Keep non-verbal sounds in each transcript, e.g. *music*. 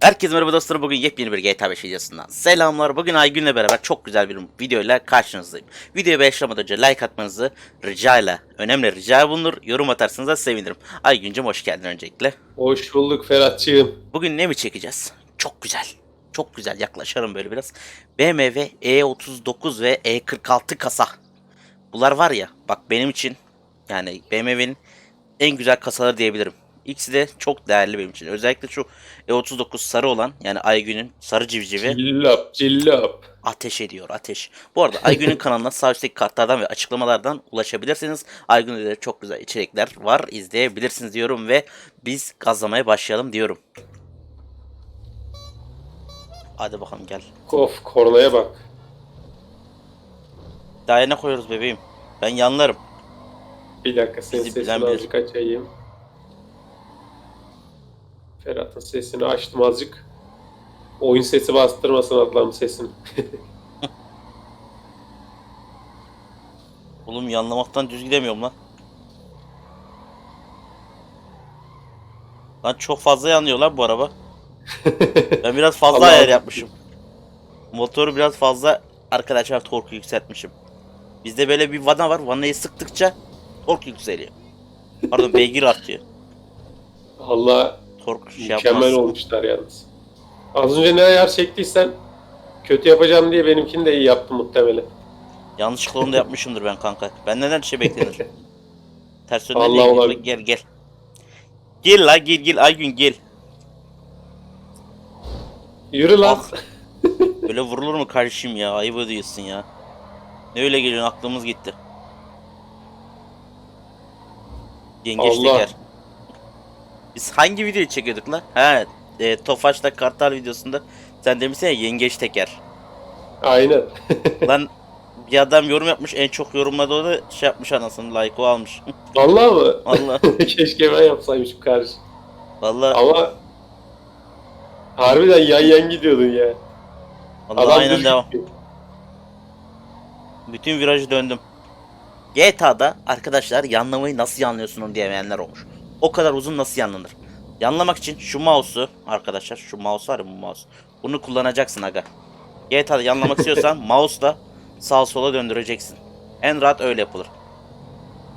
Herkese merhaba dostlarım. Bugün yepyeni bir GTA 5 videosundan selamlar. Bugün Aygün'le beraber çok güzel bir videoyla karşınızdayım. Videoya başlamadan önce like atmanızı ricayla, önemli rica bulunur. Yorum atarsanız da sevinirim. Aygün'cüm hoş geldin öncelikle. Hoş bulduk Ferhatçığım. Bugün ne mi çekeceğiz? Çok güzel. Çok güzel yaklaşalım böyle biraz. BMW E39 ve E46 kasa. Bunlar var ya bak benim için yani BMW'nin en güzel kasaları diyebilirim. İkisi de çok değerli benim için. Özellikle şu E39 sarı olan yani Aygün'ün sarı civcivi Cillop cillop. ateş ediyor ateş. Bu arada Aygün'ün *laughs* kanalına sağ üstteki kartlardan ve açıklamalardan ulaşabilirsiniz. Aygün'de de çok güzel içerikler var izleyebilirsiniz diyorum ve biz gazlamaya başlayalım diyorum. Hadi bakalım gel. Of kornaya bak. Daha ne koyuyoruz bebeğim? Ben yanlarım. Bir dakika senin Bizi sesini bilen azıcık açayım. Ferhat'ın sesini açtım azıcık. Oyun sesi bastırmasın adamın sesini. *laughs* Oğlum yanlamaktan düz gidemiyorum lan. Lan çok fazla yanıyor lan bu araba. *laughs* Ben biraz fazla ayar yapmışım. Motoru biraz fazla arkadaşlar torku yükseltmişim. Bizde böyle bir vana var. Vanayı sıktıkça tork yükseliyor. Pardon beygir artıyor. *laughs* Allah Tork şey mükemmel yapmaz. olmuşlar yalnız. Az önce ne ayar çektiysen kötü yapacağım diye benimkini de iyi yaptım muhtemelen. Yanlışlıkla onu da yapmışımdır ben kanka. Ben neden şey beklenir? *laughs* Ters yönden Allah Allah. Gel gel. Gel la gel gel Aygün gel. Yürü lan. Ah. Böyle vurulur mu kardeşim ya? Ayıp ediyorsun ya. Ne öyle geliyorsun aklımız gitti. Yengeç Allah. teker. Biz hangi videoyu çekiyorduk lan? He, e, Tofaş'ta Kartal videosunda sen demişsin ya yengeç teker. Aynen. *laughs* lan bir adam yorum yapmış en çok yorumladı onu şey yapmış anasını like o almış. *laughs* Vallahi mı? Allah *laughs* Keşke ben yapsaymışım kardeşim. vallahi Ama harbiden yan yan gidiyordun ya. vallahi aynen devam. gidiyor. Bütün virajı döndüm. GTA'da arkadaşlar yanlamayı nasıl yanlıyorsun diyemeyenler olmuş. O kadar uzun nasıl yanlanır? Yanlamak için şu mouse'u arkadaşlar şu mouse var ya bu mouse. Bunu kullanacaksın aga. GTA'da yanlamak *laughs* istiyorsan mouse'la sağa sola döndüreceksin. En rahat öyle yapılır.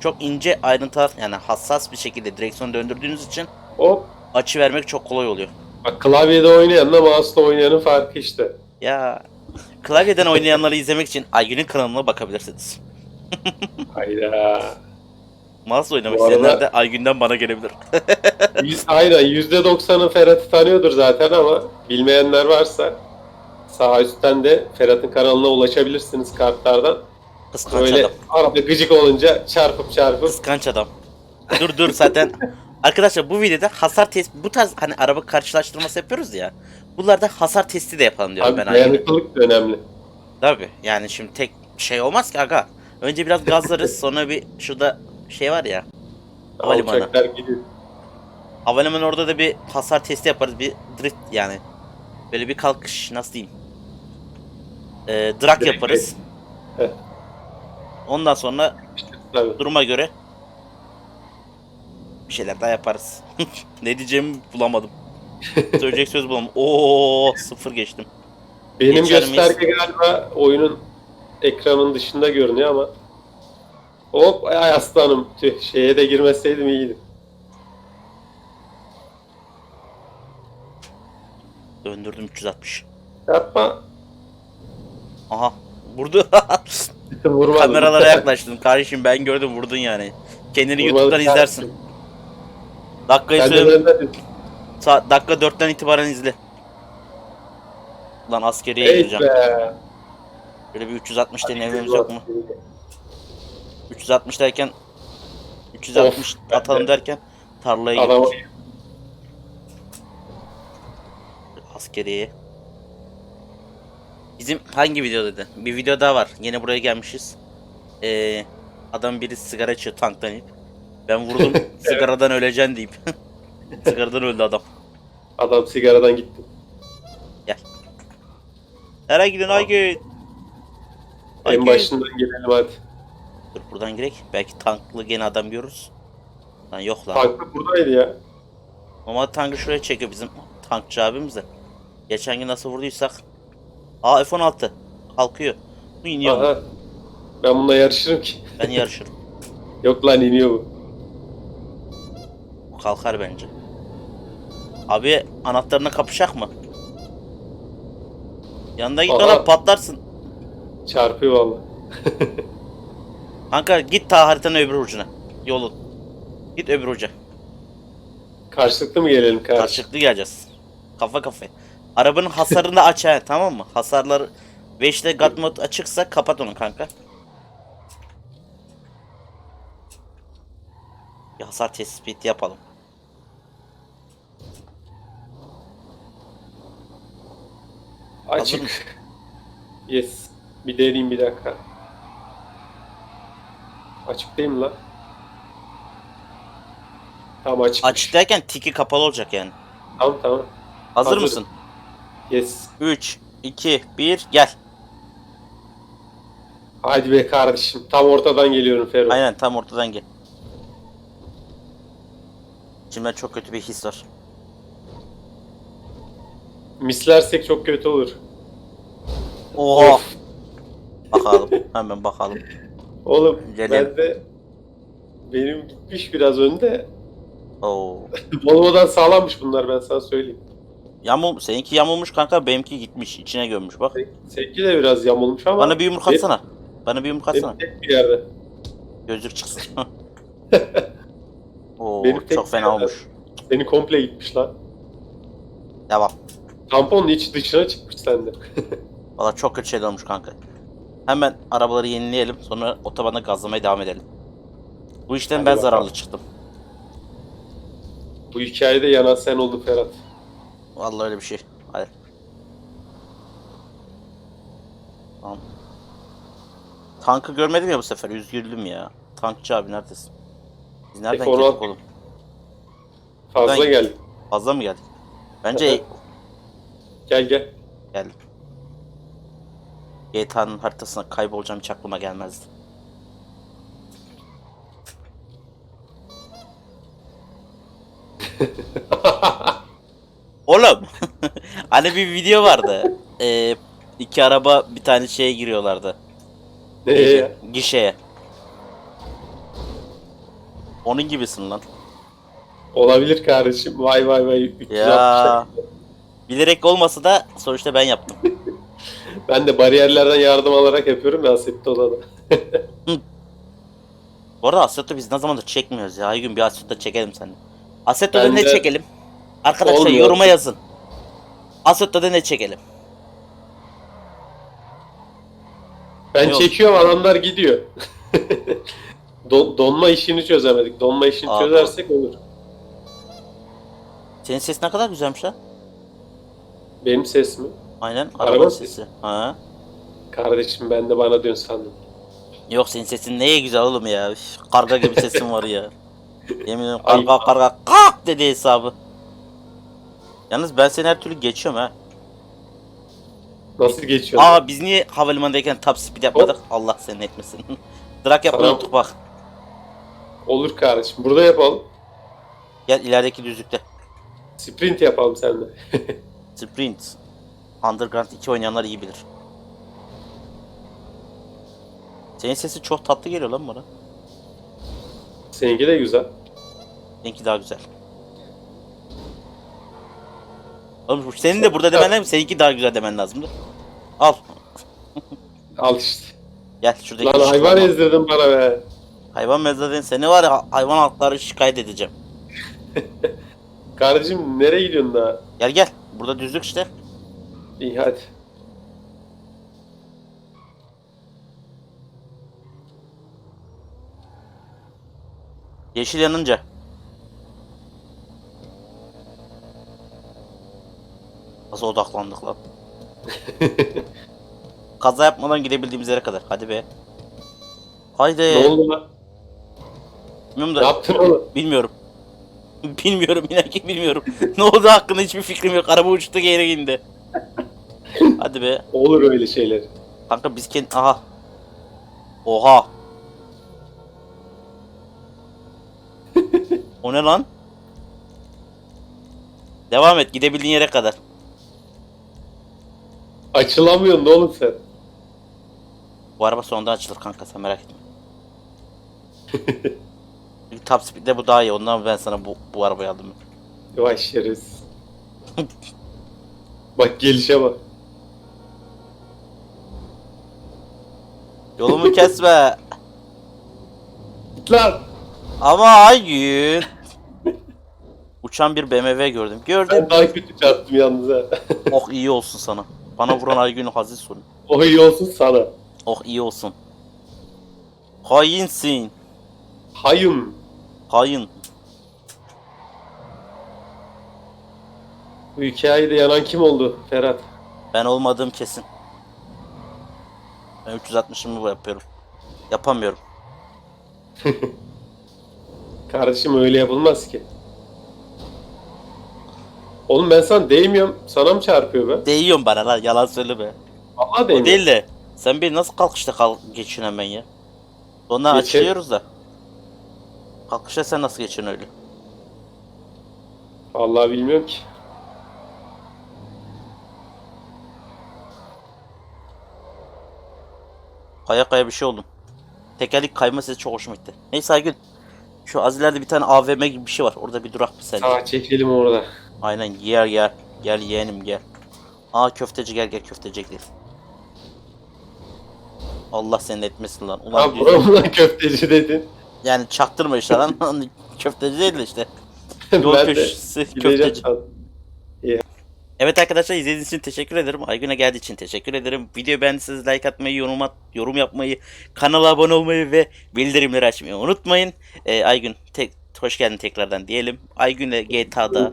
Çok ince ayrıntılar yani hassas bir şekilde direksiyonu döndürdüğünüz için Hop. açı vermek çok kolay oluyor. Bak klavyede oynayanla mouse'da oynayanın farkı işte. Ya klavyeden oynayanları izlemek için Aygün'ün kanalına bakabilirsiniz. *laughs* Hayda. Mouse oynamak Bu arada- isteyenler de Aygün'den bana gelebilir. *laughs* Yüz, aynen %90'ı Ferhat'ı tanıyordur zaten ama bilmeyenler varsa sağ üstten de Ferhat'ın kanalına ulaşabilirsiniz kartlardan. Kıskanç Böyle adam. arada gıcık olunca çarpıp çarpıp Kıskanç adam. Dur dur zaten. *laughs* Arkadaşlar bu videoda hasar test bu tarz hani araba karşılaştırması yapıyoruz ya. Bunlarda hasar testi de yapalım diyorum abi ben Aygün'e. dayanıklılık da önemli. Tabii yani şimdi tek şey olmaz ki aga. Önce biraz gazlarız *laughs* sonra bir şurada şey var ya. Havalimanı. Uçaklar gidiyor. Havalimanı orada da bir hasar testi yaparız. Bir drift yani. Böyle bir kalkış nasıl diyeyim. Ee, drag Direkt yaparız. Heh. Ondan sonra İşte tabii. duruma göre bir şeyler daha yaparız. *laughs* ne diyeceğimi bulamadım. *laughs* Söyleyecek söz bulamadım. Oo sıfır geçtim. Benim Geçer miyiz? gösterge galiba oyunun ekranın dışında görünüyor ama Hop ay aslanım tüh şeye de girmeseydim iyiydi. Döndürdüm 360. Yapma. Aha vurdu. *laughs* Vurmadım. Kameralara yaklaştım. Kardeşim ben gördüm vurdun yani. Kendini Vurmadım YouTube'dan kardeşim. izlersin. Dakikayı Sen de benden dakika 4'ten itibaren izle. Lan askeriye gireceğim. be. Böyle bir 360 denememiz yok mu? 360 derken 360 Of, atalım de- derken tarlaya Adam gittik. Askeriye. Bizim hangi video dedi? Bir video daha var. Yine buraya gelmişiz. Ee, adam biri sigara içiyor tanktan inip. Ben vurdum *laughs* sigaradan öleceksin deyip. *laughs* sigaradan öldü adam. adam sigaradan gitti. Nereye gidiyorsun Aygün? En başından gelelim hadi. Dur buradan girek. Belki tanklı gene adam görürüz. Lan yok lan. Tankı buradaydı ya. Ama tankı şuraya çekiyor bizim tankçı abimiz de. Geçen gün nasıl vurduysak. Aa F-16 kalkıyor. Bu iniyor? Aha. Ben bununla yarışırım ki. Ben yarışırım. *laughs* Yok lan iniyor bu. Bu kalkar bence. Abi anahtarına kapışak mı? Yanında git Aha. oğlum patlarsın. Çarpıyor valla. *laughs* Kanka git ta haritanın öbür ucuna. Yolun. Git öbür uca. Karşılıklı mı gelelim karşı? Karşılıklı geleceğiz. Kafa kafaya. Arabanın hasarını da *laughs* aç ha tamam mı? Hasarları ve işte God mode açıksa kapat onu kanka. Bir hasar tespiti yapalım. Açık. Yes. Bir deneyeyim bir dakika. Açık değil mi lan? Tamam açık. Açık derken tiki kapalı olacak yani. Tamam tamam. Hazır Hazırım. mısın? Yes. 3, 2, 1 gel. Hadi be kardeşim. Tam ortadan geliyorum Ferro. Aynen tam ortadan gel. İçimde çok kötü bir his var. Mislersek çok kötü olur. Oha. Of. Bakalım. Hemen bakalım. *laughs* Oğlum Gelelim. ben de benim gitmiş biraz önde. Oo. *laughs* Volvo'dan sağlammış bunlar ben sana söyleyeyim. Yamul, seninki yamulmuş kanka benimki gitmiş içine gömmüş bak. Seninki de biraz yamulmuş ama Bana bir yumruk atsana. Bana bir yumruk benim atsana. tek bir yerde. Gözlük çıksın. *laughs* Oo Benim çok fena bir olmuş. Senin komple gitmiş lan. Devam. Tamponun iç dışına çıkmış sende. *laughs* Valla çok kötü şeyler olmuş kanka. Hemen arabaları yenileyelim sonra otobanda gazlamaya devam edelim. Bu işten Hadi ben bakalım. zararlı çıktım. Bu hikayede yanan sen oldun Ferhat. Vallahi öyle bir şey. Hadi. Tamam. Tankı görmedim ya bu sefer. Üzgüldüm ya. Tankçı abi neredesin? Biz nereden F-16 geldik oğlum? Fazla Ben- gel. Fazla mı geldik? Bence. *laughs* Gel gel. geldim. GTA'nın haritasına kaybolacağım hiç aklıma gelmezdi. *laughs* Oğlum *laughs* hani bir video vardı. Ee, iki araba bir tane şeye giriyorlardı. Ne ya? Gişeye. Onun gibisin lan. Olabilir kardeşim. Vay vay vay. 360 Ya. Bilerek olmasa da sonuçta ben yaptım. Ben de bariyerlerden yardım alarak yapıyorum ya Assetto odada. Bu arada Assetto biz ne zamandır çekmiyoruz ya. Her gün bir Assetto çekelim seninle. Assetto'da ne çekelim? Arkadaşlar Olmuyor. yoruma yazın. Assetto'da ne çekelim? Ben Yok. çekiyorum adamlar gidiyor. *laughs* Don- donma işini çözemedik. Donma işini Aa, çözersek olur. Senin ses ne kadar güzelmiş lan. Benim ses mi? Aynen Araba araba sesi. sesi. Ha. Kardeşim ben de bana dön sandım. Yok senin sesin neye güzel oğlum ya. Üf, karga gibi sesin var ya. *laughs* Yemin ederim Ay. karga karga kalk dedi hesabı. Yalnız ben seni her türlü geçiyorum ha. Nasıl geçiyor? Aa biz niye havalimanındayken top speed yapmadık? Allah seni etmesin. *laughs* Drag yapmayı Sana- unuttuk bak. Olur kardeşim. Burada yapalım. Gel ilerideki düzlükte. Sprint yapalım seninle. *laughs* Sprint. Underground 2 oynayanlar iyi bilir. Senin sesi çok tatlı geliyor lan bana. Seninki de güzel. Seninki daha güzel. Oğlum bu- senin de burada demen lazım. Seninki daha güzel demen lazımdı. Al. *laughs* Al işte. Gel şuradaki Lan hayvan ışıklardan- ezdirdin bana be. Hayvan mezarın seni var ya hayvan hakları şikayet edeceğim. *laughs* Kardeşim nereye gidiyorsun daha? Gel gel. Burada düzlük işte. İyi hadi. Yeşil yanınca. Nasıl odaklandık lan? *laughs* Kaza yapmadan gidebildiğimiz yere kadar. Hadi be. Haydi. Ne oldu lan? Bilmiyorum Ne da. yaptın oğlum? Bilmiyorum. *laughs* Bilmiyorum inan ki bilmiyorum. ne oldu hakkında hiçbir fikrim yok. Araba uçtu geri indi. Hadi be. Olur öyle şeyler. Kanka biz kendi... Aha. Oha. *laughs* o ne lan? Devam et gidebildiğin yere kadar. Açılamıyorsun oğlum sen. Bu araba sonunda açılır kanka sen merak etme. Çünkü top speed'de bu daha iyi. Ondan ben sana bu, bu arabayı aldım. Vay şerefsiz. bak gelişe bak. Yolumu kesme. Git lan. Ama Aygün. Uçan bir BMW gördüm. Gördüm. Ben daha kötü çarptım yalnız ha. *laughs* Oh iyi olsun sana. Bana vuran Aygün Haziz sorun. o iyi olsun sana. Oh iyi olsun. Hainsin. Hayım. Hain. Bu hikayede yanan kim oldu Ferhat? Ben olmadığım kesin. Ben 360'ımı yapıyorum. Yapamıyorum. *laughs* Kardeşim öyle yapılmaz ki. Oğlum ben sana değmiyorum. Sana mı çarpıyor be? Değiyorsun bana lan yalan söyleme. Vallahi O değmiyor. değil de sen beni nasıl kalkışta kal geçin hemen ya? Ondan Geçer. açılıyoruz da. Kalkışta sen nasıl geçin öyle? Vallahi bilmiyorum ki. Kaya kaya bir şey oldum. Tekerlik kayma sesi çok hoşuma gitti. Neyse Aygün. Şu az ileride bir tane AVM gibi bir şey var. Orada bir durak mı sence? Sağa çekelim orada. Aynen gel gel. Gel yeğenim gel. Aa köfteci gel gel köfteci gel. Allah seni etmesin lan. Ulan Ha buram lan köfteci dedin. yani çaktırma işte lan. *laughs* köfteci değil de işte. *laughs* Yol köşesi köfteci. sandım. Evet arkadaşlar izlediğiniz için teşekkür ederim. Aygün'e geldiği için teşekkür ederim. Videoyu beğendiyseniz like atmayı, yorum, at, yorum yapmayı, kanala abone olmayı ve bildirimleri açmayı unutmayın. Ee, Aygün tek, hoş geldin tekrardan diyelim. Aygün'le GTA'da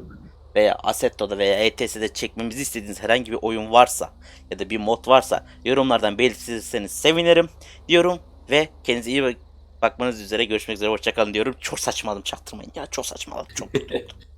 veya Assetto'da veya ETS'de çekmemizi istediğiniz herhangi bir oyun varsa ya da bir mod varsa yorumlardan belirtirseniz sevinirim diyorum ve kendinize iyi bak bakmanız üzere görüşmek üzere hoşçakalın diyorum. Çok saçmaladım çaktırmayın ya çok saçmaladım çok. *laughs*